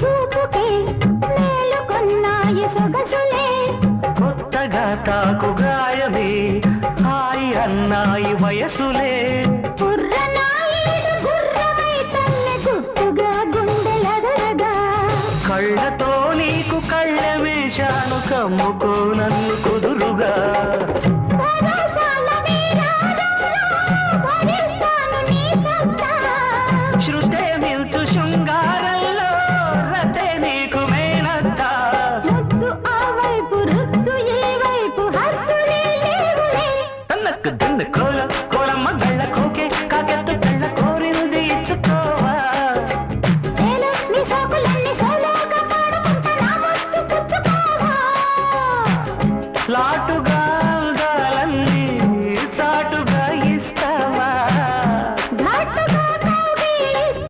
చూపుకే మేలుకొన్నాయి సొగసులే. కొత్తగా తాకు గాయమే హాయి అన్నాయి వయసులే. కళ్ళతో నీకు కళ్ళ వేశాను కమ్ముకో నన్ను కుదురు నాకు దన్ను కోల కోలమ్మ గళ్ళ కోకే కాకెత్తు పెళ్ళ కోరింది ఇచ్చుకోవా? లాటుగా